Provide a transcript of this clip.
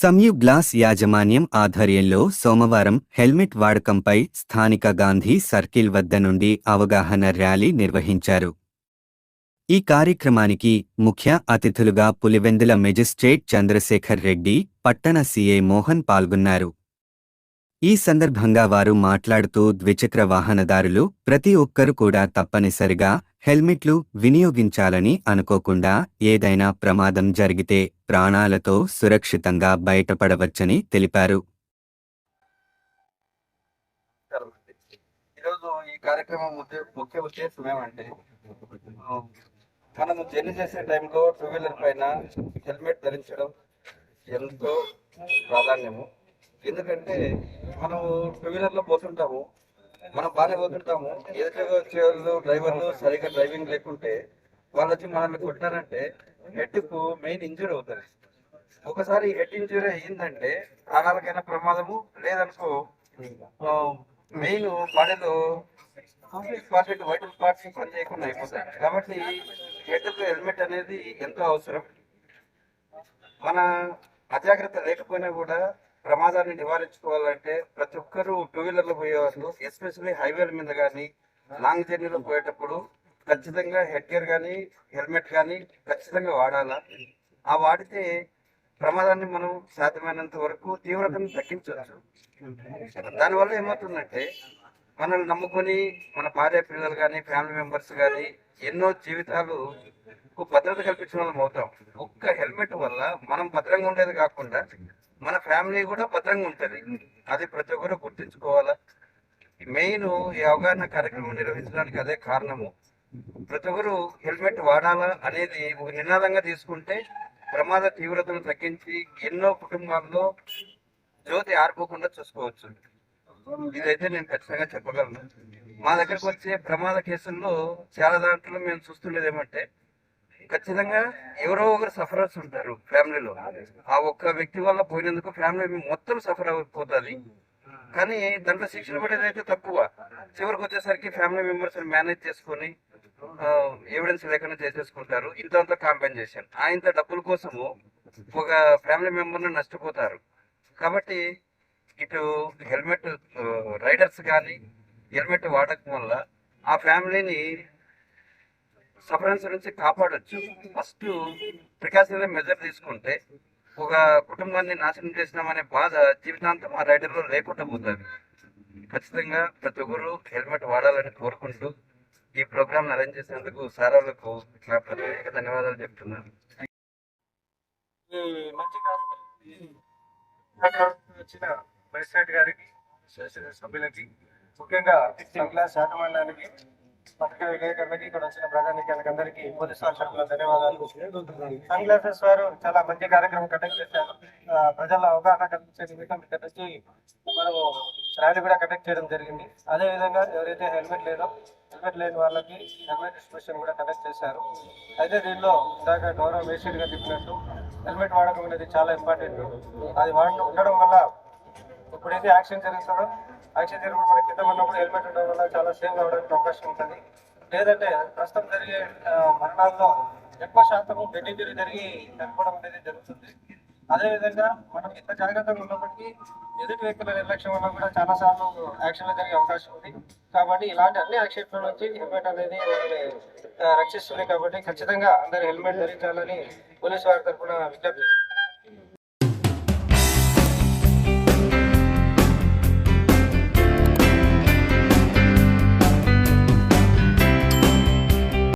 Samyu glass యాజమాన్యం ఆధ్వర్యంలో సోమవారం హెల్మెట్ వాడకంపై స్థానిక గాంధీ సర్కిల్ వద్ద నుండి అవగాహన ర్యాలీ నిర్వహించారు. ఈ కార్యక్రమానికి ముఖ్య అతిథులుగా పులివెందుల మెజిస్ట్రేట్ చంద్రశేఖర్ రెడ్డి పట్టణ సీఏ మోహన్ పాల్గొన్నారు. ఈ సందర్భంగా వారు మాట్లాడుతూ ద్విచక్ర వాహనదారులు ప్రతి ఒక్కరు కూడా తప్పనిసరిగా హెల్మెట్లు వినియోగించాలని అనుకోకుండా ఏదైనా ప్రమాదం జరిగితే ప్రాణాలతో సురక్షితంగా బయటపడవచ్చని తెలిపారు. ఈరోజు ఈ కార్యక్రమం ముఖ్య ఉద్దేశం ఏమంటే మనము జర్నీ చేసే టైంలో టూ వీలర్ పైన హెల్మెట్ ధరించడం ఎంతో ప్రాధాన్యము. ఎందుకంటే మనం టూ వీలర్లో పోతుంటాము మనం బాగానే పోతుంటాము. ఎదురుగా వచ్చే వాళ్ళు డ్రైవర్లు సరిగ్గా డ్రైవింగ్ లేకుంటే వాళ్ళు వచ్చి మనల్ని కొట్టారంటే హెడ్కు మెయిన్ ఇంజురీ అవుతుంది. ఒకసారి హెడ్ ఇంజురీ అయ్యిందంటే ప్రాణాలకైనా ప్రమాదము లేదనుకో మెయిన్ బాడీలో ఇంపార్టెంట్ వైటల్ పార్ట్స్ పని చేయకుండా అయిపోతాయి. కాబట్టి హెడ్కు హెల్మెట్ అనేది ఎంతో అవసరం. మన అజాగ్రత్త లేకపోయినా కూడా ప్రమాదాన్ని నివారించుకోవాలంటే ప్రతి ఒక్కరూ టూ వీలర్లో పోయేవాళ్ళు ఎస్పెషల్లీ హైవేల మీద కానీ లాంగ్ జర్నీలో పోయేటప్పుడు ఖచ్చితంగా హెడ్ గేర్ కానీ హెల్మెట్ కానీ ఖచ్చితంగా వాడాలా. ఆ వాడితే ప్రమాదాన్ని మనం సాధ్యమైనంత వరకు తీవ్రతను తగ్గించవచ్చు. దానివల్ల ఏమవుతుందంటే మనల్ని నమ్ముకొని మన భార్య పిల్లలు కానీ ఫ్యామిలీ మెంబర్స్ కానీ ఎన్నో జీవితాలు భద్రత కల్పించిన వాళ్ళం అవుతాం. ఒక్క హెల్మెట్ వల్ల మనం భద్రంగా ఉండేది కాకుండా మన ఫ్యామిలీ కూడా భద్రంగా ఉంటుంది. అది ప్రతి ఒక్కరు గుర్తించుకోవాలా? మెయిన్ ఈ అవగాహన కార్యక్రమం నిర్వహించడానికి అదే కారణము. ప్రతి ఒక్కరు హెల్మెట్ వాడాలా అనేది ఒక నినాదంగా తీసుకుంటే ప్రమాద తీవ్రతను తగ్గించి ఎన్నో కుటుంబాల్లో జ్యోతి ఆరిపోకుండా చూసుకోవచ్చు. ఇదైతే నేను ఖచ్చితంగా చెప్పగలను. మా దగ్గరకు వచ్చే ప్రమాద కేసుల్లో చాలా దాంట్లో మేము చూస్తుండేది ఏమంటే ఖచ్చితంగా ఎవరో ఒకరు సఫరర్స్ ఉంటారు ఫ్యామిలీలో. ఆ ఒక్క వ్యక్తి వల్ల పోయినందుకు ఫ్యామిలీ మొత్తం సఫర్ అయిపోతుంది. కానీ దాంట్లో శిక్షణ పడేది అయితే తక్కువ. చివరికి వచ్చేసరికి ఫ్యామిలీ మెంబర్స్ మేనేజ్ చేసుకొని ఎవిడెన్స్ లేకుండా చేసేసుకుంటారు. ఇంత అంత కాంపెన్సేషన్ ఆ ఇంత డబ్బుల కోసము ఒక ఫ్యామిలీ మెంబర్ని నష్టపోతారు. కాబట్టి ఇటు హెల్మెట్ రైడర్స్ కానీ హెల్మెట్ వాడకం వల్ల ఆ ఫ్యామిలీని సఫరెన్స్ నుంచి కాపాడొచ్చు ఫస్ట్ ప్రికాషనరీ మెజర్ తీసుకుంటే ఒక కుటుంబాన్ని నాశనం చేసినామనే బాధ జీవితాంతం ఆ రైడర్లో లేకుండా పోతుంది ఖచ్చితంగా ప్రతి ఒక్కరు హెల్మెట్ వాడాలని కోరుకుంటూ ఈ ప్రోగ్రామ్ అరేంజ్ చేసినందుకు సారాలకు నా ప్రత్యేక ధన్యవాదాలు చెప్తున్నాను ఈ వచ్చిన వైస్ గారికి సభ్యులకి ముఖ్యంగా సన్ గ్లాస్ శాఖ మండలానికి పత్రికా విలేకరులకి ఇక్కడ వచ్చిన ప్రజానికానికి అందరికీ పోలీసు వారి తరఫున ధన్యవాదాలు. సన్ గ్లాసెస్ వారు చాలా మంచి కార్యక్రమం కండక్ట్ చేశారు. ప్రజల అవగాహన కల్పించే నిమిత్తం ఇక్కడ నుంచి మనము ర్యాలీ కూడా కండక్ట్ చేయడం జరిగింది. అదే విధంగా ఎవరైతే హెల్మెట్ లేదో హెల్మెట్ లేని వాళ్ళకి హెల్మెట్ డిస్ట్రిబ్యూషన్ కూడా కండక్ట్ చేశారు. అయితే దీనిలో ఇందాక గౌరవ మేషిడ్ చెప్పినట్టు హెల్మెట్ వాడకం అనేది చాలా ఇంపార్టెంట్. అది వాడ ఉండడం వల్ల ఇప్పుడైతే యాక్షన్ జరుగుతుందో యాక్షన్ జరిగినప్పుడు మన కింద ఉన్నప్పుడు హెల్మెట్ ఉండడం వల్ల చాలా సేవ్ అవడానికి అవకాశం ఉంటుంది. లేదంటే ప్రస్తుతం జరిగే మరణాల్లో ఎక్కువ శాతం బెడ్ ఇంజరీ జరిగి చనిపోవడం అనేది జరుగుతుంది. అదేవిధంగా మనం ఇంత జాగ్రత్తగా ఉన్నప్పటికీ ఎదుటి వ్యక్తుల నిర్లక్ష్యం వల్ల కూడా చాలా సార్లు యాక్షన్లు జరిగే అవకాశం ఉంది. కాబట్టి ఇలాంటి అన్ని యాక్షన్ల నుంచి హెల్మెట్ అనేది రక్షిస్తుంది కాబట్టి ఖచ్చితంగా అందరూ హెల్మెట్ ధరించాలని పోలీసు వారి తరఫున విజ్ఞప్తి